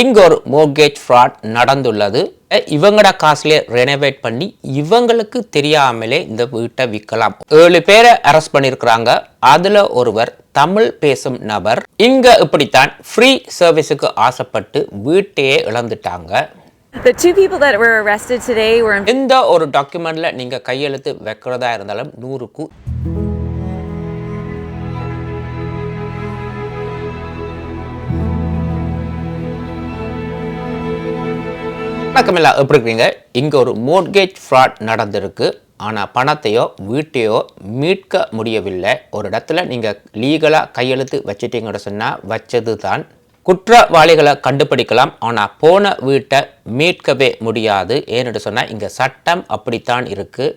இங்க ஒரு mortgage fraud நடந்துள்ளது. இவங்களோட காசுலேயே ரெனோவேட் பண்ணி இவங்களுக்கு தெரியாமலே இந்த வீட்டை விற்கலாம் ஏழு பேரை அரெஸ்ட் பண்ணியிருக்கிறாங்க அதுல ஒருவர் தமிழ் பேசும் நபர். இங்க இப்படித்தான் ஃப்ரீ சர்வீஸுக்கு ஆசைப்பட்டு வீட்டையே இழந்துட்டாங்க. The two people that were arrested today were எந்த ஒரு டாக்குமெண்ட்ல நீங்க கையெழுத்து வைக்கிறதா இருந்தாலும் நூறுக்கு வணக்கம் எல்லாம் எப்படி இருக்கீங்க? இங்கே ஒரு மோட்கேஜ் ஃப்ராட் நடந்திருக்கு. ஆனால் பணத்தையோ வீட்டையோ மீட்க முடியவில்லை. ஒரு இடத்துல நீங்கள் லீகலாக கையெழுத்து வச்சிட்டீங்கன்னு சொன்னால் வச்சது தான் குற்றவாளிகளை கண்டுபிடிக்கலாம். ஆனால் போன வீட்டை மீட்கவே முடியாது. ஏன்னு சொன்னால் இங்கே சட்டம் அப்படித்தான் இருக்குது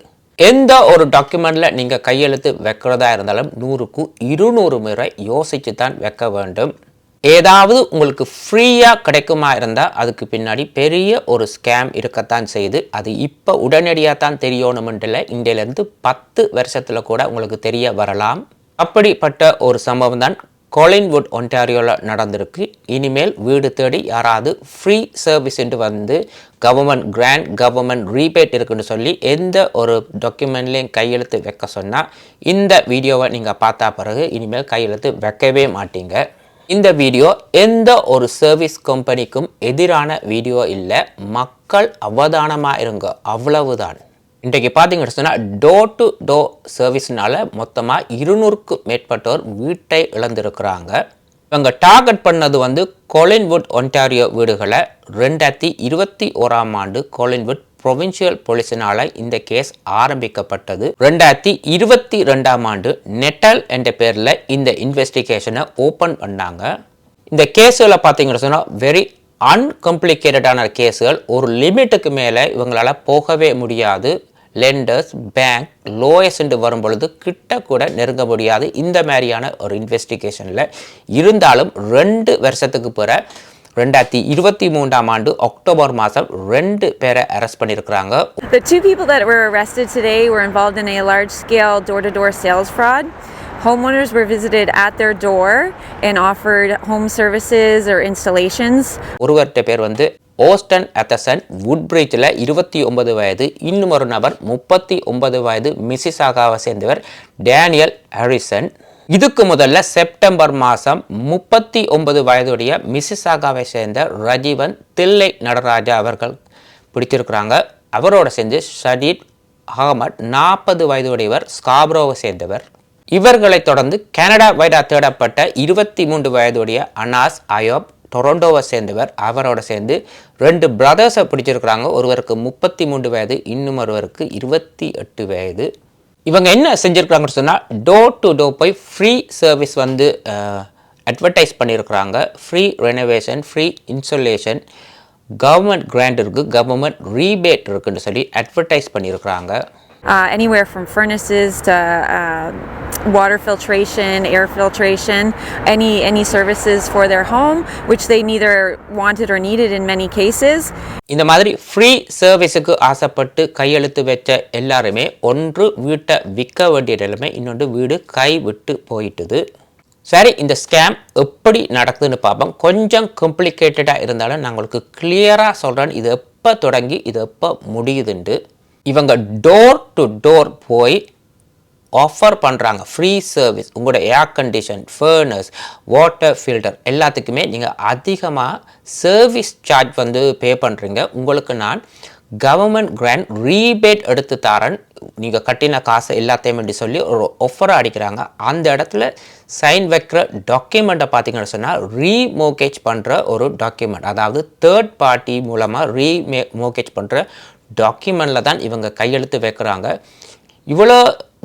எந்த ஒரு டாக்குமெண்ட்டில் நீங்கள் கையெழுத்து வைக்கிறதா இருந்தாலும் நூறுக்கு இருநூறு முறை யோசித்து தான் வைக்க வேண்டும். ஏதாவது உங்களுக்கு ஃப்ரீயாக கிடைக்குமா இருந்தால் அதுக்கு பின்னாடி பெரிய ஒரு ஸ்கேம் இருக்கத்தான் செய்யுது. அது இப்போ உடனடியாக தான் தெரியணுமென்றில் இந்தியிலேருந்து பத்து வருஷத்தில் கூட உங்களுக்கு தெரிய வரலாம். அப்படிப்பட்ட ஒரு சம்பவம் தான் கோலின்வுட் ஒன்டாரியோவில் நடந்திருக்கு. இனிமேல் வீடு தேடி யாராவது ஃப்ரீ சர்வீஸ்ன்ட்டு வந்து கவர்மெண்ட் கிராண்ட் கவர்மெண்ட் ரீபேட் இருக்குன்னு சொல்லி எந்த ஒரு டாக்குமெண்ட்லேயும் கையெழுத்து வைக்க சொன்னால் இந்த வீடியோவை நீங்கள் பார்த்தா பிறகு இனிமேல் கையெழுத்து வைக்கவே மாட்டீங்க. இந்த வீடியோ எந்த ஒரு சர்வீஸ் கம்பெனிக்கும் எதிரான வீடியோ இல்லை. மக்கள் அவதானமாக இருங்க. அவ்வளவுதான். இன்றைக்கு பார்த்தீங்கன்னு சொன்னால் டோர் டு டோர் சர்வீஸ்னால மொத்தமாக இருநூறுக்கு மேற்பட்டோர் வீட்டை இழந்திருக்கிறாங்க. இவங்க டார்கெட் பண்ணது வந்து கோலின்வுட் ஒன்டாரியோ வீடுகளை ரெண்டாயிரத்தி இருபத்தி ஓராம் ஆண்டு கோலின்வுட் ப்ரொவின்சியல் போலீஸினால இந்த கேஸ் ஆரம்பிக்கப்பட்டது. ரெண்டாயிரத்தி இருபத்தி ரெண்டாம் ஆண்டு நெட்டல் என்ற பேரில் இந்த இன்வெஸ்டிகேஷனை ஓப்பன் பண்ணாங்க. இந்த கேஸில் பார்த்தீங்கன்னு சொன்னால் வெரி அன்கம்ப்ளிகேட்டடான கேஸுகள் ஒரு லிமிட்டுக்கு மேலே இவங்களால் போகவே முடியாது. லெண்டர்ஸ் பேங்க் லோயஸ்ன்னு வரும் பொழுது கிட்ட கூட நெருங்க முடியாது. இந்த மாதிரியான ஒரு இன்வெஸ்டிகேஷனில் இருந்தாலும் ரெண்டு வருஷத்துக்கு பிற ரெண்டாயிரத்தி இருபத்தி மூன்றாம் ஆண்டு அக்டோபர் மாதம் ரெண்டு பேரை அரெஸ்ட் பண்ணியிருக்கிறாங்க the two people that were arrested today were involved in a large scale door to door sales fraud. Homeowners were visited at their door and offered home services or installations. ஒருவர்கிட்ட பேர் வந்து ஓஸ்டன் அத்தசன் வுட்பிரிட்ஜில் இருபத்தி ஒன்பது வயது இன்னும் ஒரு நபர் முப்பத்தி ஒன்பது வயது மிசிசாகாவை சேர்ந்தவர் டேனியல் ஹாரிசன் இதுக்கு முதல்ல செப்டம்பர் மாதம் முப்பத்தி ஒன்பது வயதுடைய மிசிசாகாவை சேர்ந்த ரஜீவன் தில்லை நடராஜா அவர்கள் பிடிச்சிருக்கிறாங்க அவரோட சேர்ந்து ஷதீத் அகமட் நாற்பது வயதுடையவர் ஸ்காப்ரோவை சேர்ந்தவர். இவர்களைத் தொடர்ந்து கனடா வைடா தேடப்பட்ட இருபத்தி மூன்று வயதுடைய அனாஸ் அயோப் டொரண்டோவை சேர்ந்தவர். அவரோட சேர்ந்து ரெண்டு பிரதர்ஸை பிடிச்சிருக்கிறாங்க ஒருவருக்கு முப்பத்தி மூன்று வயது இன்னும் ஒருவருக்கு இருபத்தி எட்டு வயது. இவங்க என்ன செஞ்சுருக்குறாங்கன்னு சொன்னால் டோர் டு டோர் போய் ஃப்ரீ சர்வீஸ் வந்து அட்வர்டைஸ் பண்ணியிருக்கிறாங்க free renovation free insulation government grant இருக்குது கவர்மெண்ட் ரீபேட் இருக்குன்னு சொல்லி அட்வர்டைஸ் பண்ணியிருக்கிறாங்க Uh, anywhere from furnaces to uh, water filtration, air filtration, any any services for their home, which they neither wanted or needed in many cases. இந்த மாதிரி free சர்வீஸுக்கு ஆசைப்பட்டு கையெழுத்து வச்ச எல்லாருமே ஒன்று வீட்டை விற்க வேண்டிய நிலைமை இன்னொன்று வீடு கை விட்டு போயிட்டுது. சரி இந்த ஸ்கேம் எப்படி நடக்குதுன்னு பார்ப்போம். கொஞ்சம் காம்ப்ளிகேட்டடாக இருந்தாலும் நான் உங்களுக்கு கிளியராக சொல்கிறேன் இது எப்போ தொடங்கி இது எப்போ முடியுதுண்டு இவங்க டோர் டு டோர் போய் ஆஃபர் பண்ணுறாங்க ஃப்ரீ சர்வீஸ் உங்களோட air condition furnace water filter எல்லாத்துக்குமே நீங்கள் அதிகமாக சர்வீஸ் சார்ஜ் வந்து பே பண்ணுறீங்க உங்களுக்கு நான் கவர்மெண்ட் கிராண்ட் ரீபேட் எடுத்து தரேன். நீங்கள் கட்டின காசை எல்லாத்தையும் சொல்லி ஒரு ஆஃபரை அடிக்கிறாங்க. அந்த இடத்துல சைன் வைக்கிற டாக்குமெண்ட்டை பார்த்தீங்கன்னு சொன்னால் ரீமோகேஜ் பண்ணுற ஒரு டாக்குமெண்ட் அதாவது தேர்ட் பார்ட்டி மூலமாக ரீமே மோகேஜ் பண்ணுற டாக்குமெண்ட்டில் தான் இவங்க கையெழுத்து வைக்கிறாங்க. இவ்வளோ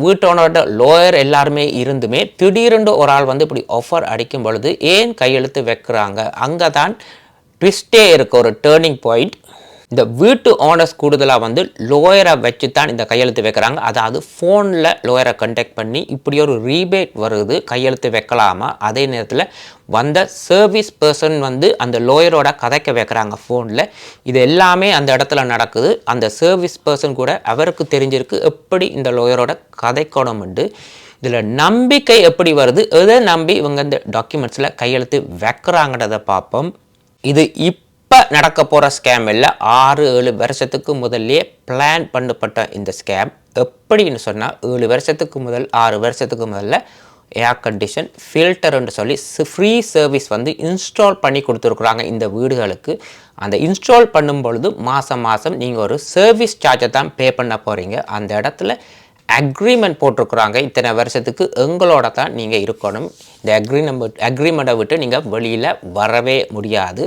வீட்டோனோட லோயர் எல்லாருமே இருந்துமே திடீரென்று ஒரு ஆள் வந்து இப்படி ஆஃபர் அடிக்கும் பொழுது ஏன் கையெழுத்து வைக்கிறாங்க? அங்கே தான் ட்விஸ்டே இருக்க ஒரு டேர்னிங் பாயிண்ட் இந்த வீட்டு ஓனர்ஸ் கூடுதலாக வந்து லோயரை வச்சு தான் இந்த கையெழுத்து வைக்கிறாங்க. அதாவது ஃபோனில் லோயரை கண்டெக்ட் பண்ணி இப்படி ஒரு ரீபேட் வருது கையெழுத்து வைக்கலாமா? அதே நேரத்தில் வந்த சர்வீஸ் பர்சன் வந்து அந்த லோயரோட கதைக்க வைக்கிறாங்க ஃபோனில் இது எல்லாமே அந்த இடத்துல நடக்குது. அந்த சர்வீஸ் பர்சன் கூட அவருக்கு தெரிஞ்சிருக்கு எப்படி இந்த லோயரோட கதைக்கணும்ண்டு இதில் நம்பிக்கை எப்படி வருது? எதை நம்பி இவங்க இந்த டாக்குமெண்ட்ஸில் கையெழுத்து வைக்கிறாங்கன்றதை பார்ப்போம். இது இப்போ நடக்க போகிற ஸ்கேம் இல்லை. ஆறு ஏழு வருஷத்துக்கு முதல்லே பிளான் பண்ணப்பட்ட இந்த ஸ்கேம் எப்படின்னு சொன்னால் ஏழு வருஷத்துக்கு முதல் ஆறு வருஷத்துக்கு முதல்ல ஏர் கண்டிஷன் ஃபில்டர்னு சொல்லி ஃப்ரீ சர்வீஸ் வந்து இன்ஸ்டால் பண்ணி கொடுத்துருக்குறாங்க இந்த வீடுகளுக்கு. அந்த இன்ஸ்டால் பண்ணும் பொழுது மாதம் மாதம் நீங்கள் ஒரு சர்வீஸ் சார்ஜை தான் பே பண்ண போகிறீங்க அந்த இடத்துல அக்ரிமெண்ட் போட்டிருக்குறாங்க. இத்தனை வருஷத்துக்கு எங்களோட தான் நீங்கள் இருக்கணும். இந்த அக்ரிமெண்ட் அக்ரிமெண்ட்டை விட்டு நீங்கள் வெளியில் வரவே முடியாது.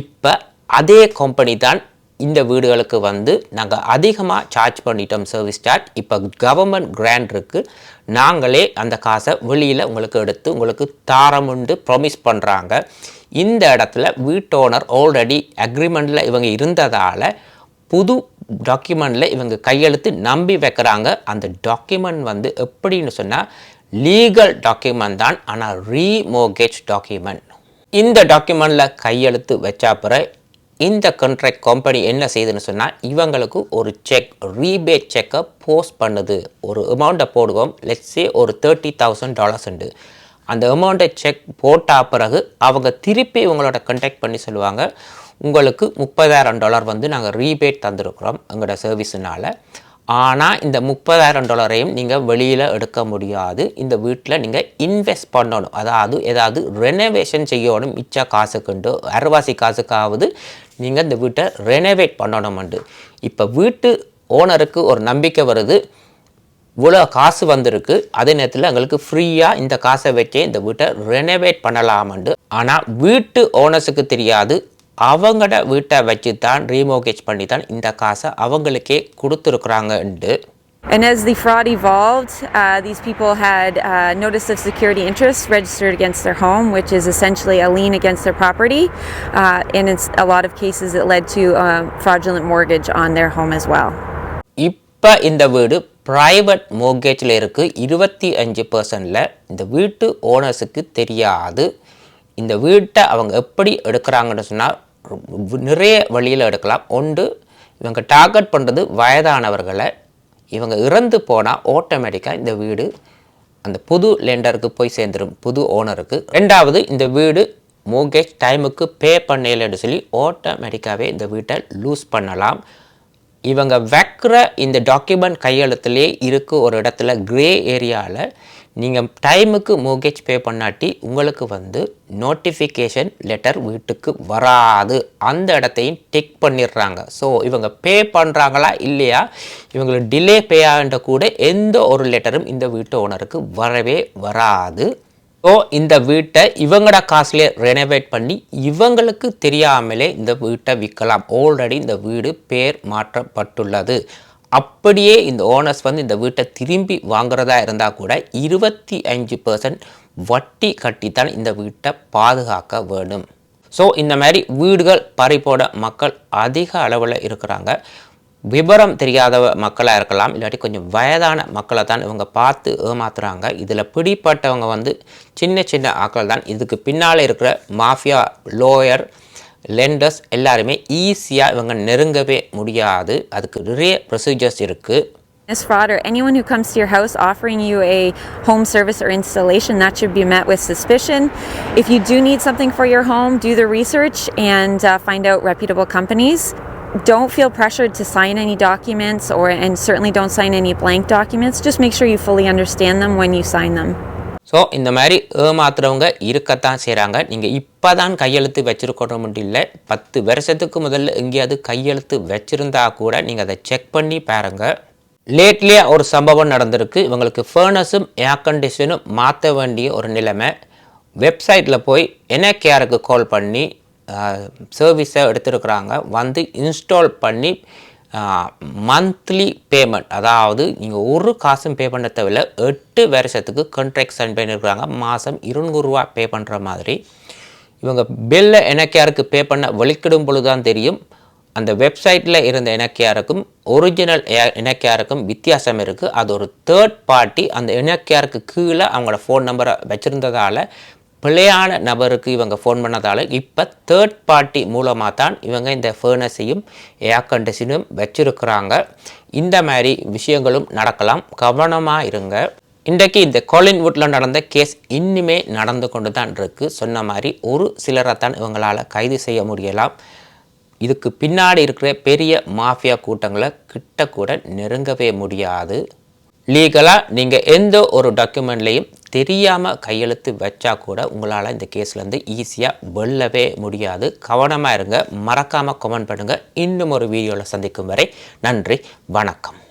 இப்போ அதே கம்பெனி தான் இந்த வீடுகளுக்கு வந்து நாங்கள் அதிகமாக சார்ஜ் பண்ணிட்டோம் சர்வீஸ் சார்ஜ் இப்போ கவர்மெண்ட் கிராண்ட் இருக்குது நாங்களே அந்த காசை வெளியில் உங்களுக்கு எடுத்து உங்களுக்கு தாரமுண்டு ப்ராமிஸ் பண்ணுறாங்க இந்த இடத்துல வீட்டோனர் ஆல்ரெடி அக்ரிமெண்ட்டில் இவங்க இருந்ததால் புது டாக்குமெண்ட்டில் இவங்க கையெழுத்து நம்பி வைக்கிறாங்க. அந்த டாக்குமெண்ட் வந்து எப்படின்னு சொன்னால் லீகல் டாக்குமெண்ட் தான் ஆனால் ரீமோகேஜ் டாக்குமெண்ட் இந்த டாக்குமெண்ட்டில் கையெழுத்து வச்சா இந்த கான்ட்ராக்ட் கம்பெனி என்ன செய்யுதுன்னு சொன்னால் இவங்களுக்கு ஒரு செக் ரீபேட் செக்கை போஸ்ட் பண்ணுது. ஒரு அமௌண்ட்டை போடுவோம். லெட்ஸே ஒரு தேர்ட்டி தௌசண்ட் டாலர்ஸ் உண்டு. அந்த அமௌண்ட்டை செக் போட்ட பிறகு அவங்க திருப்பி உங்களோட கண்டாக்ட் பண்ணி சொல்லுவாங்க உங்களுக்கு முப்பதாயிரம் டாலர் வந்து நாங்கள் ரீபேட் தந்திருக்கிறோம் எங்களோட சர்வீஸுனால் ஆனால் இந்த முப்பதாயிரம் டாலரையும் நீங்கள் வெளியில் எடுக்க முடியாது. இந்த வீட்டில் நீங்கள் இன்வெஸ்ட் பண்ணணும். அதாவது ஏதாவது ரெனோவேஷன் செய்யணும். மிச்ச காசுக்குண்டு அரைவாசி காசுக்காவது நீங்கள் இந்த வீட்டை ரெனோவேட் பண்ணணும்ண்டு. இப்போ வீட்டு ஓனருக்கு ஒரு நம்பிக்கை வருது. இவ்வளோ காசு வந்திருக்கு. அதே நேரத்தில் எங்களுக்கு ஃப்ரீயாக இந்த காசை வச்சே இந்த வீட்டை ரெனோவேட் பண்ணலாமண்டு. ஆனால் வீட்டு ஓனர்ஸுக்கு தெரியாது. அவங்களோட வீட்டை வச்சு தான் ரீமோகேஜ் பண்ணி தான் இந்த காசை அவங்களுக்கே கொடுத்துருக்குறாங்கண்டு And as the fraud evolved, uh, these people had uh, notice of security interest registered against their home, which is essentially a lien against their property. Uh, and in a lot of cases, it led to a fraudulent mortgage on their home as well. இப்போ இந்த வீடு private மோர்கேஜில் இருக்குது இருபத்தி அஞ்சு பர்சன்டில் இந்த வீட்டு ஓனர்ஸுக்கு தெரியாது இந்த வீட்டை அவங்க எப்படி எடுக்கிறாங்கன்னு சொன்னால் நிறைய வழியில் எடுக்கலாம். ஒன்று இவங்க டார்கெட் பண்ணுறது வயதானவர்களை இவங்க இறந்து போனால் ஆட்டோமேட்டிக்காக இந்த வீடு அந்த புது லெண்டருக்கு போய் சேர்ந்துடும் புது ஓனருக்கு ரெண்டாவது இந்த வீடு மோர்கேஜ் டைமுக்கு பே பண்ணலைன்னு சொல்லி ஆட்டோமேட்டிக்காகவே இந்த வீட்டை லூஸ் பண்ணலாம். இவங்க வைக்கிற இந்த டாக்குமெண்ட் கையெழுத்துலேயே இருக்குது ஒரு இடத்துல க்ரே ஏரியாவில் நீங்கள் டைமுக்கு மூகேஜ் பே பண்ணாட்டி உங்களுக்கு வந்து நோட்டிஃபிகேஷன் லெட்டர் வீட்டுக்கு வராது. அந்த இடத்தையும் டிக் பண்ணிடுறாங்க. ஸோ இவங்க பே பண்ணுறாங்களா இல்லையா? இவங்களுக்கு டிலே பே ஆகின்ற கூட எந்த ஒரு லெட்டரும் இந்த வீட்டு ஓனருக்கு வரவே வராது. ஸோ இந்த வீட்டை இவங்களோட காசுலேயே ரெனோவேட் பண்ணி இவங்களுக்கு தெரியாமலே இந்த வீட்டை விற்கலாம். ஆல்ரெடி இந்த வீடு பேர் மாற்றப்பட்டுள்ளது. அப்படியே இந்த ஓனர்ஸ் வந்து இந்த வீட்டை திரும்பி வாங்குறதா இருந்தால் கூட இருபத்தி அஞ்சு பர்சன்ட் வட்டி கட்டித்தான் இந்த வீட்டை பாதுகாக்க வேண்டும். ஸோ இந்த மாதிரி வீடுகள் பறிப்போட மக்கள் அதிக அளவில் இருக்கிறாங்க. விவரம் தெரியாத மக்களாக இருக்கலாம் இல்லாட்டி கொஞ்சம் வயதான மக்களை தான் இவங்க பார்த்து ஏமாத்துறாங்க. இதில் பிடிப்பட்டவங்க வந்து சின்ன சின்ன ஆட்கள் தான் இதுக்கு பின்னால் இருக்கிற மாஃபியா லோயர் லெண்டர்ஸ் எல்லாருமே ஈஸியாக இவங்க நெருங்கவே முடியாது அதுக்கு நிறைய ப்ரொசீஜர்ஸ் இருக்குது This fraud or anyone who comes to your house offering you a home service or installation, that should be met with suspicion. If you do need something for your home, do the research and uh, find out reputable companies. Don't feel pressured to sign any documents or and certainly don't sign any blank documents. Just make sure you fully understand them when you sign them. So இந்த மாதிரி ஏமாத்துறவங்க இருக்கத்தான் செய்கிறாங்க நீங்கள் இப்போ தான் கையெழுத்து வச்சுருக்கணும் இல்லை பத்து வருஷத்துக்கு முதல்ல எங்கேயாவது கையெழுத்து வச்சுருந்தா கூட நீங்கள் அதை செக் பண்ணி பாருங்கள் லேட்லியாக ஒரு சம்பவம் நடந்திருக்கு. இவங்களுக்கு ஃபேர்னஸும் ஏர் கண்டிஷனும் மாற்ற வேண்டிய ஒரு நிலைமை. வெப்சைட்டில் போய் என்ஏகேஆருக்கு கால் பண்ணி சர்வீஸை எடுத்துருக்குறாங்க. வந்து இன்ஸ்டால் பண்ணி மந்த்லி பேமெண்ட் அதாவது நீங்கள் ஒரு காசும் பே பண்ண தேவையில்ல. எட்டு வருஷத்துக்கு கான்ட்ராக்ட் சைன் பண்ணியிருக்கிறாங்க மாதம் இருநூறுவா பே பண்ணுற மாதிரி. இவங்க பில்லை எனக்கியாருக்கு பே பண்ண வலிக்கிடும் பொழுது தான் தெரியும். அந்த வெப்சைட்டில் இருந்த இணக்கியாருக்கும் ஒரிஜினல் இணக்கியாருக்கும் வித்தியாசம் இருக்குது அது ஒரு தேர்ட் பார்ட்டி அந்த இணக்கியாருக்கு கீழே அவங்களோட ஃபோன் நம்பரை வச்சுருந்ததால் பிழையான நபருக்கு இவங்க ஃபோன் பண்ணதால் இப்போ தேர்ட் பார்ட்டி மூலமாக தான் இவங்க இந்த ஃபர்னஸையும் ஏர் கண்டிஷனும் வச்சுருக்குறாங்க. இந்த மாதிரி விஷயங்களும் நடக்கலாம். கவனமாக இருங்க. இன்றைக்கு இந்த கோலின்வுட்டில் நடந்த கேஸ் இன்னுமே நடந்து கொண்டு தான் இருக்குது சொன்ன மாதிரி ஒரு சிலரை தான் இவங்களால் கைது செய்ய முடியலாம். இதுக்கு பின்னாடி இருக்கிற பெரிய மாஃபியா கூட்டங்களை கிட்ட கூட நெருங்கவே முடியாது. லீகலாக நீங்கள் எந்த ஒரு டாக்குமெண்ட்லேயும் தெரியாமல் கையெழுத்து வச்சா கூட உங்களால் இந்த கேஸ்லேருந்து ஈஸியாக வெல்லவே முடியாது. கவனமாக இருங்க. மறக்காமல் கமெண்ட் பண்ணுங்கள் இன்னும் ஒரு வீடியோவில் சந்திக்கும் வரை நன்றி. வணக்கம்.